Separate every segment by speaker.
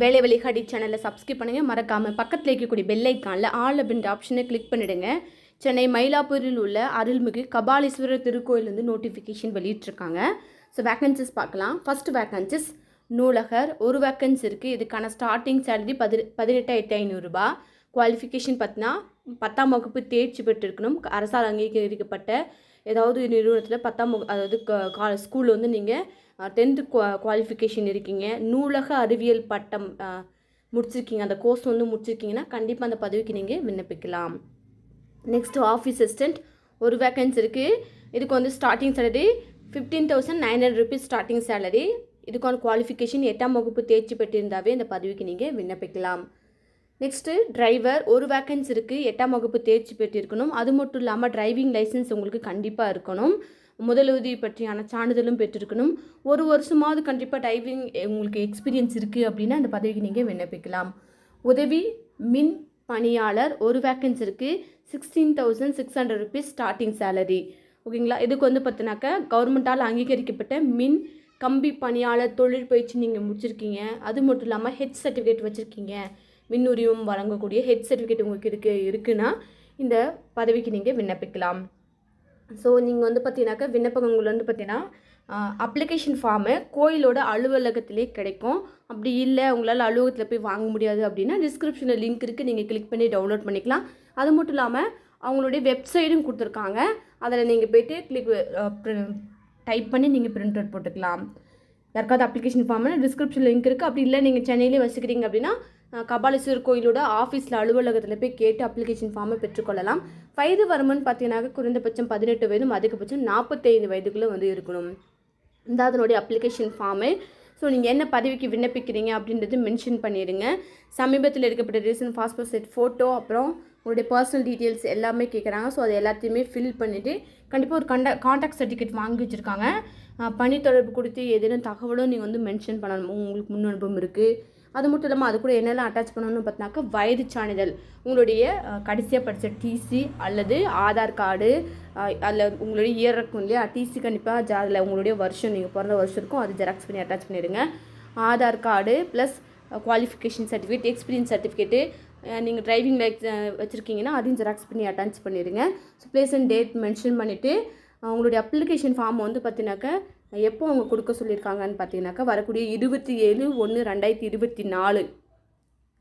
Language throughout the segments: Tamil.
Speaker 1: வேலை வழிகாட்டி சேனலை சப்ஸ்கிரைப் பண்ணுங்கள் மறக்காமல் பக்கத்தில் இருக்கக்கூடிய பெல்லைக்கானில் ஆல் அப்படின்ற ஆப்ஷனை கிளிக் பண்ணிவிடுங்க சென்னை மயிலாப்பூரில் உள்ள அருள்மிகு கபாலீஸ்வரர் திருக்கோயில் வந்து நோட்டிஃபிகேஷன் வெளியிட்ருக்காங்க ஸோ வேக்கன்சிஸ் பார்க்கலாம். ஃபர்ஸ்ட் வேக்கன்சிஸ் நூலகர் ஒரு வேக்கன்சி இருக்குது இதுக்கான ஸ்டார்டிங் சேலரி பதி பதினெட்டாயிரத்தி ஐநூறுரூபா குவாலிஃபிகேஷன் பார்த்தினா பத்தாம் வகுப்பு தேர்ச்சி பெற்றிருக்கணும். அரசால் அங்கீகரிக்கப்பட்ட ஏதாவது நிறுவனத்தில் பத்தாம் அதாவது கா ஸ்கூலில் வந்து நீங்கள் டென்த்து குவா குவாலிஃபிகேஷன் இருக்கீங்க. நூலக அறிவியல் பட்டம் முடிச்சிருக்கீங்க. அந்த கோர்ஸ் வந்து முடிச்சிருக்கீங்கன்னா கண்டிப்பாக அந்த பதவிக்கு நீங்கள் விண்ணப்பிக்கலாம். நெக்ஸ்ட் ஆஃபீஸ் அசிஸ்டண்ட் ஒரு வேக்கன்ஸ் இருக்குது இதுக்கு வந்து starting salary fifteen thousand nine hundred rupees starting salary இதுக்கான குவாலிஃபிகேஷன் எட்டாம் வகுப்பு தேர்ச்சி பெற்றிருந்தாவே இந்த பதவிக்கு நீங்கள் விண்ணப்பிக்கலாம். நெக்ஸ்ட்டு டிரைவர் ஒரு வேக்கன்ஸ் இருக்குது எட்டாம் வகுப்பு தேர்ச்சி பெற்றிருக்கணும். அது மட்டும் இல்லாமல் டிரைவிங் லைசன்ஸ் உங்களுக்கு கண்டிப்பாக இருக்கணும். முதலுதவி பற்றியான சான்றிதழும் பெற்றிருக்கணும். ஒரு வருஷமாவது கண்டிப்பாக டிரைவிங் உங்களுக்கு எக்ஸ்பீரியன்ஸ் இருக்குது அப்படின்னா அந்த பதவிக்கு நீங்கள் விண்ணப்பிக்கலாம். உதவி மின் பணியாளர் ஒரு வேக்கன்ஸ் இருக்குது sixteen thousand six hundred rupees starting salary ஓகேங்களா இதுக்கு வந்து பார்த்தினாக்கா கவர்மெண்ட்டால் அங்கீகரிக்கப்பட்ட மின் கம்பி பணியாளர் தொழிற்பயிற்சி நீங்கள் முடிச்சிருக்கீங்க. அது மட்டும் இல்லாமல் ஹெச் சர்டிஃபிகேட் வச்சுருக்கீங்க. மின் வழங்கக்கூடிய ஹெட் சர்டிஃபிகேட் உங்களுக்கு இருக்கு இருக்குன்னா இந்த பதவிக்கு நீங்கள் விண்ணப்பிக்கலாம். ஸோ நீங்கள் வந்து பார்த்தீங்கன்னாக்கா விண்ணப்பங்கள் வந்து பார்த்தீங்கன்னா அப்ளிகேஷன் ஃபார்மு கோயிலோட அலுவலகத்திலே கிடைக்கும். அப்படி இல்லை உங்களால் அலுவலகத்தில் போய் வாங்க முடியாது அப்படின்னா டிஸ்கிரிப்ஷனில் லிங்க் இருக்குது நீங்கள் கிளிக் பண்ணி டவுன்லோட் பண்ணிக்கலாம். அது மட்டும் இல்லாமல் அவங்களுடைய வெப்சைட்டும் கொடுத்துருக்காங்க. அதில் நீங்கள் போய்ட்டு கிளிக் டைப் பண்ணி நீங்கள் பிரிண்ட் அவுட் போட்டுக்கலாம். யாருக்காவது அப்ளிகேஷன் ஃபார்ம் டிஸ்கிரிப்ஷன் லிங்க் இருக்குது அப்படி இல்லை நீங்கள் சென்னையிலே வசிக்கிறீங்க அப்படின்னா கபாலீஸ்வரர் கோயிலோட ஆஃபீஸில் அலுவலகத்தில் போய் கேட்டு அப்ளிகேஷன் ஃபார்மை பெற்றுக்கொள்ளலாம். வயது வரம்புன்னு பார்த்தீங்கன்னாக்க குறைந்தபட்சம் பதினெட்டு வயதும் அதிகபட்சம் நாற்பத்தைந்து வயதுக்குள்ளே வந்து இருக்கணும். இந்த அதனுடைய அப்ளிகேஷன் ஃபார்மு ஸோ நீங்கள் என்ன பதவிக்கு விண்ணப்பிக்கிறீங்க அப்படின்றது மென்ஷன் பண்ணிடுங்க சமீபத்தில் எடுக்கப்பட்ட ரீசன்ட் பாஸ்போர்ட் செட் ஃபோட்டோ அப்புறம் உங்களுடைய பர்சனல் டீட்டெயில்ஸ் எல்லாமே கேட்குறாங்க ஸோ அது எல்லாத்தையுமே ஃபில் பண்ணிவிட்டு கண்டிப்பாக ஒரு கண்ட காண்டாக்ட் சர்டிஃபிகேட் வாங்கி வச்சுருக்காங்க. பணி தொடர்பு கொடுத்து ஏதேனும் தகவலும் நீங்கள் வந்து மென்ஷன் பண்ணணும். உங்களுக்கு முன் அனுபவம் இருக்குது அது மட்டும் இல்லாமல் அது கூட என்னெல்லாம் அட்டாச் பண்ணணும்னு பார்த்தினாக்கா வயது சான்றிதழ். உங்களுடைய கடைசியாக படித்த டிசி அல்லது ஆதார் கார்டு அதில் உங்களுடைய இயர் இருக்கும் இல்லையா? டிசி கண்டிப்பாக ஜா அதில் உங்களுடைய வருஷம் நீங்கள் பிறந்த வருஷம் இருக்கும். அது ஜெராக்ஸ் பண்ணி அட்டாச் பண்ணிடுங்க. Aadhaar card plus qualification certificate experience certificate நீங்கள் டிரைவிங் லைக் வச்சுருக்கீங்கன்னா அதையும் ஜெராக்ஸ் பண்ணி அட்டாச் பண்ணிடுங்க. So place and date mention பண்ணிவிட்டு உங்களுடைய அப்ளிகேஷன் ஃபார்ம் வந்து பார்த்தீங்கன்னாக்கா எப்போ அவங்க கொடுக்க சொல்லியிருக்காங்கன்னு பார்த்தீங்கன்னாக்கா வரக்கூடிய இருபத்தி ஏழு ஒன்று ரெண்டாயிரத்தி இருபத்தி நாலு.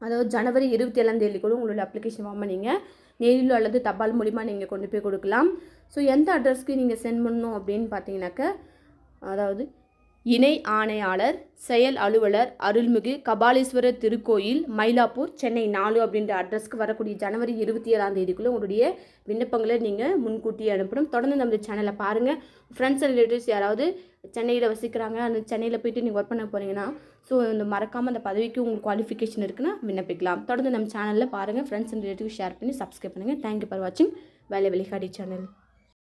Speaker 1: அதாவது ஜனவரி இருபத்தி ஏழாம் தேதி கூட உங்களுடைய அப்ளிகேஷன் ஃபார்மை நீங்கள் நேரிலோ அல்லது தபால் மூலிமா நீங்கள் கொண்டு போய் கொடுக்கலாம். ஸோ எந்த அட்ரஸ்க்கு நீங்கள் சென்ட் பண்ணணும் அப்படின்னு பார்த்தீங்கன்னாக்கா அதாவது இணை ஆணையாளர் செயல் அலுவலர் அருள்மிகு கபாலீஸ்வரர் திருக்கோயில் மயிலாப்பூர் சென்னை நாலு அப்படின்ற அட்ரஸ்க்கு வரக்கூடிய ஜனவரி இருபத்தி ஏழாம் தேதிக்குள்ளே உங்களுடைய விண்ணப்பங்களை நீங்கள் முன்கூட்டியே அனுப்பணும். தொடர்ந்து நம்ம சேனலை பாருங்கள் ஃப்ரெண்ட்ஸ் அண்ட் ரிலேட்டிவ்ஸ் யாராவது சென்னையில் வசிக்கிறாங்க அந்த சென்னையில் போயிட்டு நீங்கள் ஒர்க் பண்ண போகிறீங்கன்னா ஸோ இந்த மறக்காமல் அந்த பதவிக்கு உங்களுக்கு குவாலிஃபிகேஷன் இருக்குன்னா விண்ணப்பிக்கலாம். தொடர்ந்து நம்ம சேனலில் பாருங்கள் ஃப்ரெண்ட்ஸ் அண்ட் ரிலேட்டிவ் ஷேர் பண்ணி சப்ஸ்கிரைப் பண்ணுங்கள் தேங்க்யூ ஃபார் வாட்சிங் வேலை வெளிகாடி சேனல்